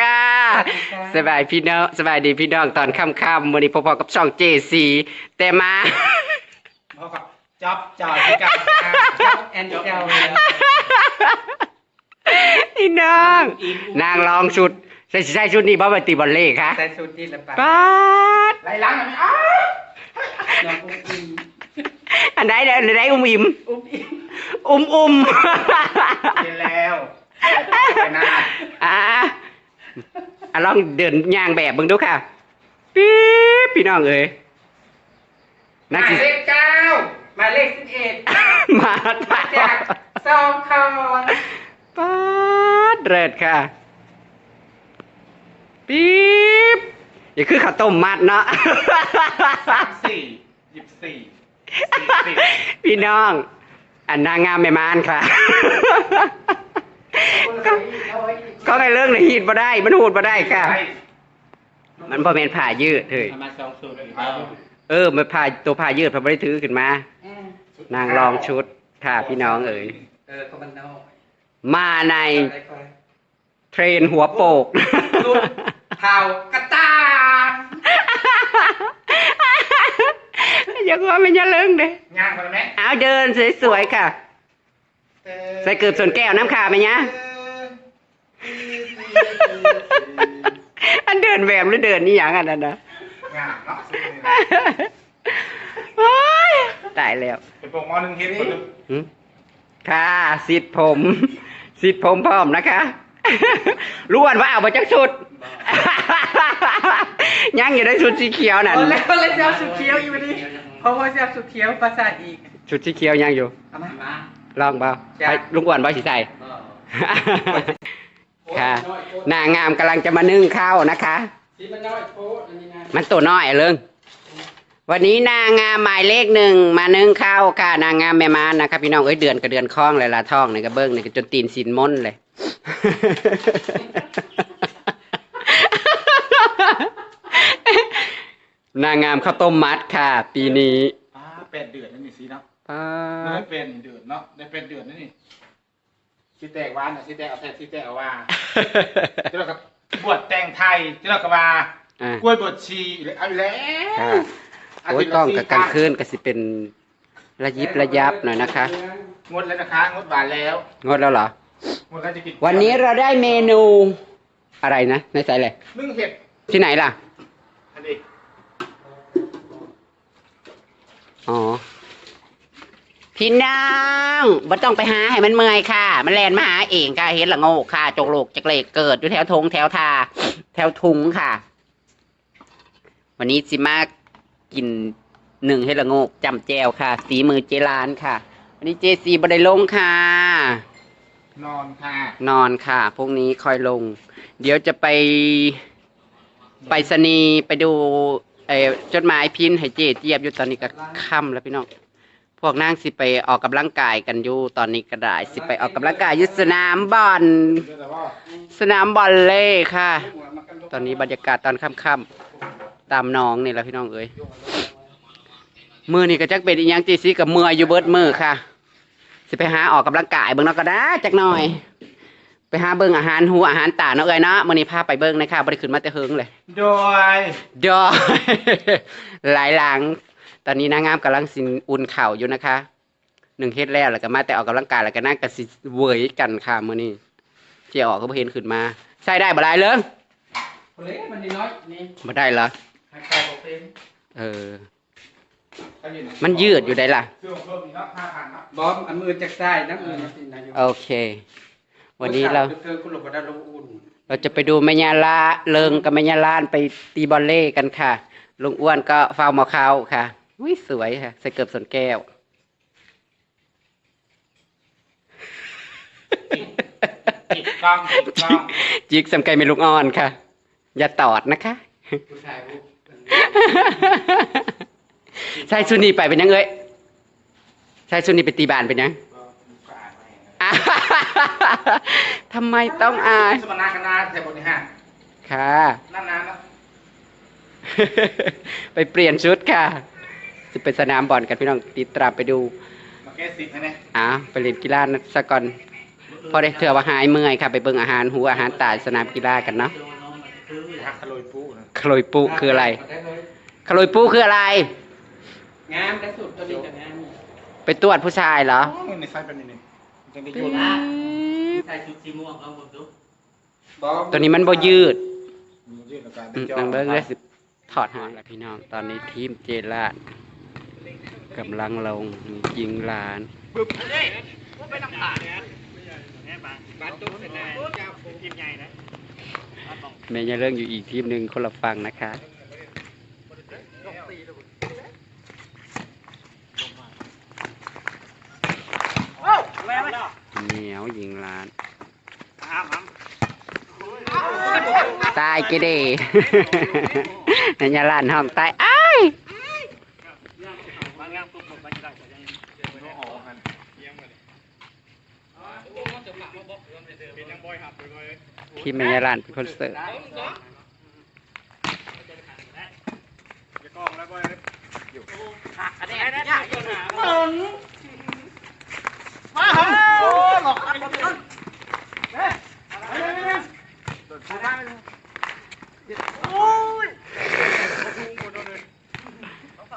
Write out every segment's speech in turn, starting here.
ค่ะสบายพี่น้องสบายดีพี่น้องตอนค่ำๆวันนี้พอๆกับช่องเจซีแต่มาเพราะกับจับจ่ายที่การจับแอนเจลเลยพี่น้องนางลองชุดใส่ใส่ชุดนี้บ่ไปตีบอลเล่ค่ะใส่สูตรที่ละปะป๊าดไล่ล้างหน่อยไหมอ้าวน้องอุ้มอิมอันใดเด้ออันใดอุ้มอิ่มอุ้มอิมอุ้มอุ้มเห็นแล้วไปหน้าอะ อะลองเดินย่างแบบเบิ่งดูค่ะปี๊บพี่น้องเอ้ยหนัมากยสิเลขเก้าหมายเลขสิบเอ็ดมาปาจากซองคอนปาดเริดค่ะปี๊บอย่าคือข้าวต้มมัดเนาะสามสี่ยี่สิบสี่สี่สิบพี่น้อง อันนางงามไม่มานค่ะ ก็ก็ไงเรื่องในหีดมาได้ มันหูดมาได้ค่ะ มันพอเป็นผ่ายืดเฮ้ยเอามาสองสูตรอีกเออ มันผ่าตัวผ่ายืดพอไม่ได้ถือขึ้นมา นางลองชุดค่ะพี่น้องเอ๋ยเออเขามันนอกมาในได้ค่อยเทรนหัวโปกสุดเท้ากระตานอย่าว่าไม่ยาเลิงเด้ย่างไปไหมเอาเดินสวยๆค่ะ ใส่เกือบส่วนแก้วน้ำขาไหมยะ อันเดินแบบหรือเดินนี่อย่างอันนั้นนะงามเนาะโอ๊ยตายแล้วเป็นปกมอหนึ่งเฮ็ดคนหนึ่งหึค่ะสิทธิ์ผม สิทธิ์ผมพร้อมนะคะ รู้วันว่าเอามาจากชุด ยังอยู่ในชุดสีเขียวนั่น เอาแล้วเลยเจ้าสุเขียวอีกวันนี้เพราะว่าเจ้าสุเขียวประสาทอีกชุดสีเขียวยังอยู่ เอามามาลองเปล่าจ้ะ ไปลุงอ้วนบ่สิใส่ ค่ะนางงามกำลังจะมานึ่งข้าวนะคะสีมันน้อยโพดอันนี้นะมันตัวน้อยเรื่องวันนี้นางงามหมายเลขหนึ่งมานึ่งข้าวค่ะ นางงามแม่มานนะครับพี่น้องเอ้ยเดือนกับเดือนคล้องเลยละท้องนี่ก็เบิ้งนี่ก็จนตีนสินม้นเลยนางงามข้าวต้มมัดค่ะ ปีนี้อ่าแปดเดือนนั่นนี่สิเนาะป๊าไม่ดได้เป็นเดือนเนาะได้เป็นเดือนนั่นนี่ สิแตกวานน่ะสิแตกเอาแทนสิแตกเอาว่าที่เรากับบวชแต่งไทยที่เรากับว่าอะกล้วยบวชชีหรือเอาอยู่แล้ว ค่ะโอ้ยกล้องกับกลางคืนก็สิเป็นระยิบระยับหน่อยนะคะ งดแล้วนะคะงดบานแล้วงดแล้วเหรอ งดแล้วจะกินวันนี้เราได้เมนูอะไรนะในใจเลยนึ่งเห็ดที่ไหนล่ะ อันนี้อ๋อ พี่น้องบ่ต้องไปหาให้มันเมื่อยค่ะ มันแลนมาหาเองค่ะเห็นละโง่ค่ะจกโลกจกเลกเกิดอยู่แถวทงแถวทา แถวทุงค่ะ วันนี้จิมากินหนึ่งเฮดละโงกจำแจวค่ะ สีมือเจรานค่ะ วันนี้เจซีบไดลงค่ะ นอนค่ะ นอนค่ะพรุ่งนี้คอยลง เดี๋ยวจะไปไปสนีย์ไปดูไอ้จดหมายพินให้เจเจี๊ยบอยู่ตอนนี้ก็ค่ำแล้วพี่น้องพ วกนางสิไปออกกำลังกายกันอยู่ตอนนี้ก็ได้สิไปออกกำลังกายอยู่สนามบอลเดี๋ยวแต่ว่าสนามบอลเล่ค่ะ ตอนนี้บรรยากาศตอนค่ำๆตามน้องนี่แหละพี่น้องเอ้ยมือนี่ก็จักเป็นอีหยังจีซีกับมืออยู่เบิดมือค่ะ สิไปหาออกกำลังกายเบิ่งเนาะก็ได้จักหน่อย ไปหาเบิ่งอาหารหูอาหารตาเนาะเอ้ยเนาะมื้อนี้พาไปเบิ่งนะคะบ่ได้ขึ้นมาแต่เฮิงเลย โดยดอยหลายหลัง ตอนนี้นางงามกำลังสิอุ่นเข่าวอยู่นะคะ หนึ่งเฮ็ดแล้วแล้วก็มาแต่ออกกำลังกายแล้วก็นั่งกันสิเวยกันค่ะมื้อนี้เจียออกก็บ่เห็นขึ้นมา ใส่ได้บ่ได้เลยคนเล็กมันน้อยนี่บ่ได้เหรอให้ใครบอกเป็นเออ มันยืดอยู่ได้ล่ะซื้อของเพิ่มอีกเนาะห้าพันเนาะบอมอันมือจากซ้ายน้ำมือมาสินายโอเค วันนี้เราเกินคุณหลบได้ลงอุ่นเราจะไปดูแม่ยาลาเลิงกับแม่ยาลานไปตีบอลเล่กันค่ะ ลุงอ้วนก็ฟาวหมอเขาค่ะ วิสวยค่ะ ใส่เกือบสนแก้ว จิกกล้องจิกกล้องจิกสำไกไม่ลุกอ่อนค่ะ อย่าตอดนะคะ ผู้ชายผู้ใช่ชุดนี้ไปเป็นยังเอ้ยใช่ชุดนี้ไปตีบานเป็นยังอ่าทำไมต้องอาย สมนาคณะใส่บทนี้ฮะค่ะ นั่นนานเนาะไปเปลี่ยนชุดค่ะ จะไปสนามบอลกันพี่น้องติดตามไปดูมาแก้สิบให้เนี่ยอ่าไปเล่นกีฬานะสักก่อนพอได้เถื่อว่าหายเมื่อยค่ะไปเบิ่งอาหารหูอาหารตายสนามกีฬากันเนาะหักขโลยปูนะขโลยปุคืออะไรขโลยปุคืออะไร งามแต่สุดตัวนี้จะงามไปตรวจผู้ชายเหรออ๋อในไซส์เป็นนี่นี่จังได้โยนใส่ชุดสีม่วงเอาหมดดูตัวนี้มันบ่ยืดมันยืดแล้วกันอืมนางเบิ้งเลยสิถอดหางแล้วพี่น้อง ตอนนี้ทีมเจลาด กำลังลงยิงหลานบัตรตู้เสร็จแล้วเจ้าทีมใหญ่นะแม่ยังเรื่องอยู่อีกทีมหนึ่งคนละฟังนะคะเหนียวยิงหลาน ตายกี่ดีในยาลานห้องตายอ้าย ที่แม่ยาลานเป็นคนเสิร์ฟแมันหยั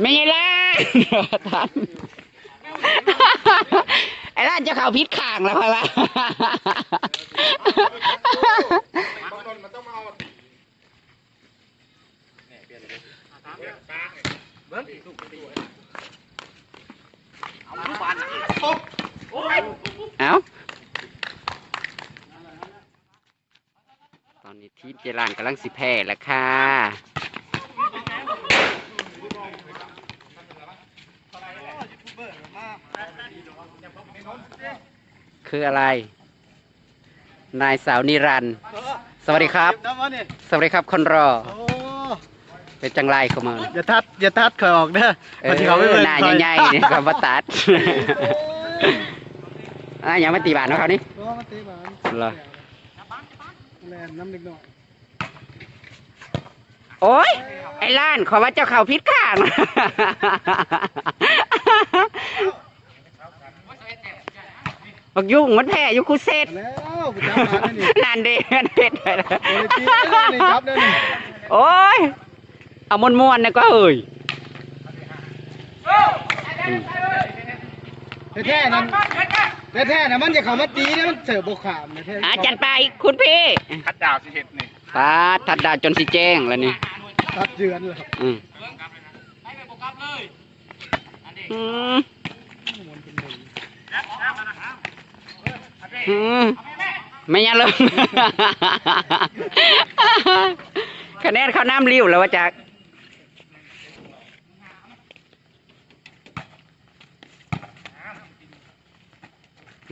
ไม่ใช่ล้วทันไอ้ร้านจะเข้าพิษข่างแล้วพะละบางคนมันต้องมาเอาเอาตอนนี้ทีมเจรานกำลังสิแพ้แล้วค่ะ คืออะไร นายสาวนิรันดร์สวัสดีครับน้ำมันนี่สวัสดีครับคนรอโอ้เป็นจังไรเขามาอย่าทัดอย่าทัดคอยออกเด้อเออหน้าใหญ่ๆนี่ก็มาตัดอะยังไม่ตีบาทเนาะเขาวนี่ก็มาตีบานเหรอแลนน้ำเล็กหน่อยโอ้ยไอ้ล้านขอว่าเจ้าเขาพิษข้าง บักยุ่งมันแพ้อยู่คูเซตแล้วกูจับมาแล้วนี่นานเดนเพ็ดไปแล้วโอ้ยตีแล้วนี่จับแล้วนี่โอ้ย เอามวนมวนๆนะก็เอ่ยอืมแท้ๆนั้นแท้ๆนะมันจะเข้ามาตีเนี่ยมันเสิร์ฟบกขามนะแท้อาจัดไปคุณพี่คัดดาวสิเห็ดนี่ฟ้าทัดดาวจนสิแจ้งแล้วนี่ ตัดเจือนเลยอืมอืม อืมไม่ยันเลยคะแนนเขาน้ำริ้วแล้วว่าจัก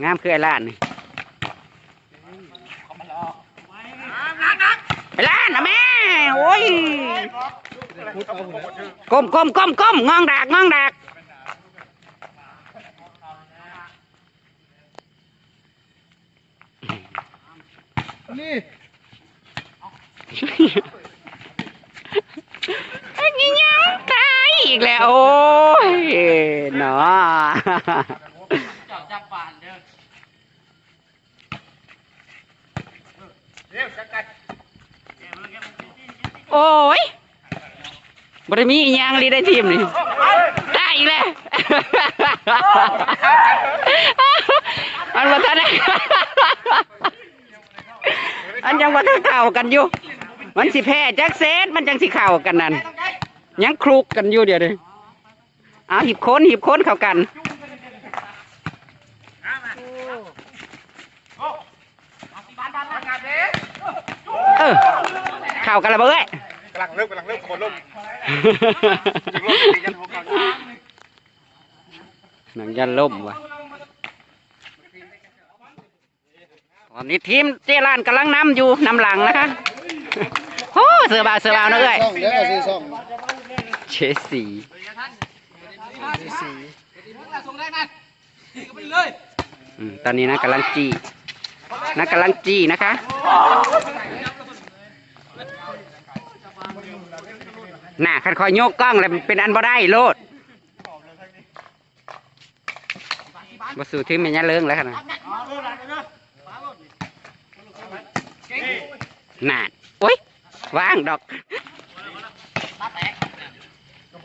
งามคือไอ้ล้านนี่ไอ้ล้านนะแม่ โอ้ยก้มก้มก้มก้มงองดากงองดาก นี่ไอ้ยี่ยังตายอีกแล้ว โอ้ยเนาะจอดจับปานเด้อเรียกกัดกัดโอ้ยบริมีอีหยังลีได้ทีมนี่ตายอีกแล้วมันมาทันได้อันยัง ว่าทันเข่ากันอยู่ มันสิแพ้จักเซตมันจังสิเข่ากันนั่นยังคลุกกันอยู่เดี๋ยวนี้เอาหิบโค้นหิบโค้นเข้ากันเออเข่ากันและเบ้ยกำลังเริ่มกำลังเริ่มโคนล่มหนังยันล่มว่ะ ตอนนี้ทีมเจรานกำลังนำอยู่นำหลังนะคะโอ้เสือบาวเสือบาวนะเอ้ยซ่องเดี๋ยวก็ซื้อซ่องเชสสีสีสีอืมตอนนี้นะกำลังจี้นะกำลังจี้นะคะน่ะคันคอยโยกกล้องแล้วมันเป็นอันบ่ได้โลดบ่สู่ทีมแม่ยะเลิงแล้วค่ะนะ น่ะโอ้ยว่างดอก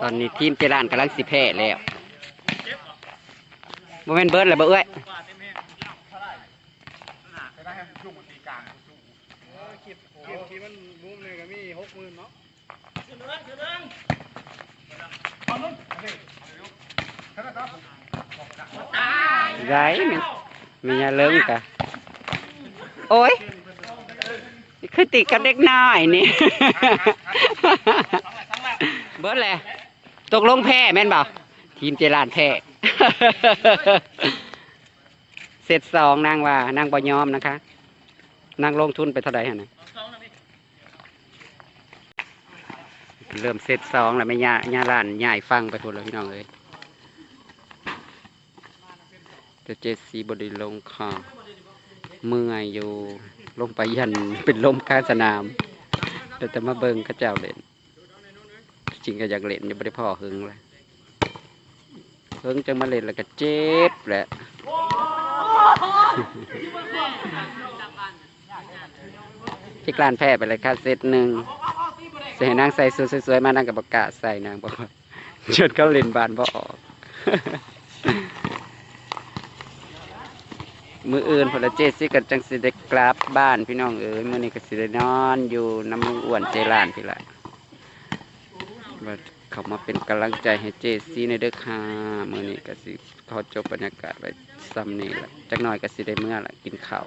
ตอนนี้ทีมเจรานกำลังสิแพ้แล้วโมเมนเบิร์ดเลยบ่เอ้ยคลิปที่มันบูมเลยก็มีหกหมื่นเนาะไรมันมียาเลิงกะโอ้ยนี่ คือติดกับเด็กน้อยนี่ เบิร์ดเลยตกลงแพ้แม่นบ่าทีมเจรานแพ้ เสร็จสองนางว่านางบ่ยอมนะคะ นางลงทุนไปเท่าไหร่ฮะนะเริ่มเสร็จสองแล้วไม่ยาญาล้านย่ายฟังไปทุนแล้วพี่น้องเอ้ยแต่เจดสีบดีลงค่ะเมื่อยอยู่ ลงไปยันเป็นลมข้างสนามแต่จะมาเบิ่งข้าเจ้าเล่น จริงก็อยากเล่นยังไม่ได้พ่อหึงเลยหึงจะมาเล่นแล้วก็เจ็บแหละที่กลานแพ้ไปเลยค่ะเซตหนึ่งเสียนางใส่สวยๆมานางกับประกาศใส่นางบอกว่าจนเขาเล่นบานบ่ออก มืออื่นพลเจสิกันจังสิได้กลับบ้านพี่น้องเอ๋ยมือนี้ก็สิได้นอนอยู่น้ำลุงอ้วนเจรานพี่ละว่าเขามาเป็นกำลังใจให้เจซีในเด้อค่ะมื้อนี้ก็สิขอจบบรรยากาศไว้ซ้ำนี้ละจักหน่อยก็สิได้เมื่อละกินข้าว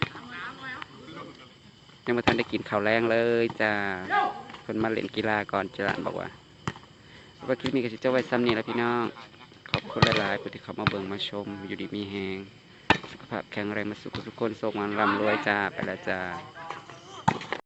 ยังไม่ทันได้กินข้าวแรงเลยจ้าคนมาเล่นกีฬาก่อนเจรานบอกว่าว่าคลิปนี้ก็จะเจ้าไว้ซ้ำนี่ล้วพี่น้องขอบคุณหลายๆผู้ที่เข้ามาเบิ่งมาชมอยู่ดีมีแหง ภาพแข็งแรงมาสุขทุกคนทรงวันร่ำรวยจ้า ไปแล้วจ้า